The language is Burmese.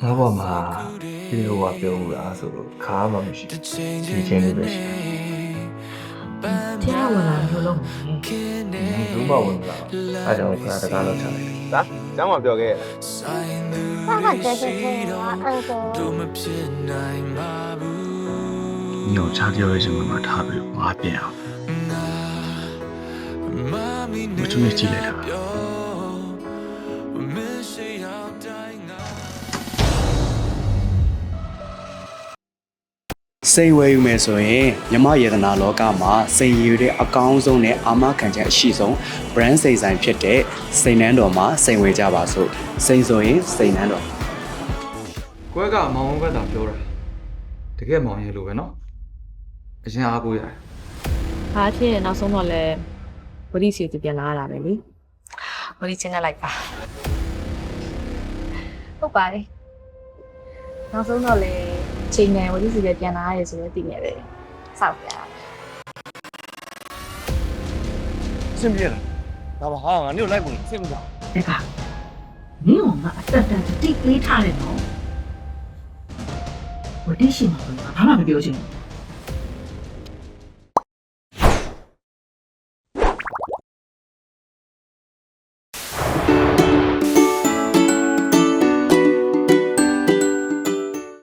ငါ့ဘောမှာဒီလိုကပြောဘူးလားဆိုတော့ခါမှမရှိချင်းချင်းလေးပဲရှိတရားဝင်လာလို့လုံးဘူးဘာဝင်လာအဲကြောင့်ခါတကားလောက်ချတယ်ဒါကျောင်းမှာပြောခဲ့ရတာဆက်ဆက်ကျဲကျဲကအဆောညောချပြောရဲ့ရှင်မှာထားပြီးတော့ငါပြန်အောင်မမီနေကြည့်လိုက်တာ စိန်ဝယ်ယူမယ်ဆိုရင်မြမယေတနာလောကမှာစိန်ရည်တဲ့အကောင်းဆုံးနဲ့အာမခံချက်အရှိဆုံး brand စိန်ဆိုင်ဖြစ်တဲ့စိန်နန်းတော်မှာစိန်ဝယ်ကြပါစို့စိန်ဆိုရင်စိန်နန်းတော်ကွဲကမောင်ဘက်သာပြောတာတကယ်မောင်ရဲ့လိုပဲနော်အရင်အားကိုးရတယ်။ဘာဖြစ်ရင်နောက်ဆုံးတော့လဲဝရီစီကိုပြန်လာရတာပဲလေ။ဝရီချင်းနဲ့လိုက်ပါ။ဟုတ်ပါတယ်။နောက်ဆုံးတော့လဲ ချိန်နဲ့ဝရီစီပဲပြန်လာရတယ်ဆိုတော့တည်နေတယ်။စောက်ပြရအဆင်ပြေလားဒါပါဟာငါတို့လိုက်ပုံစိတ်မစားတဲ့ကမင်းကငါအတက်တန်တိတ်လေးထားတယ်နော်ဝတိရှိမှာကဘာမှမပြောချင်ဘူး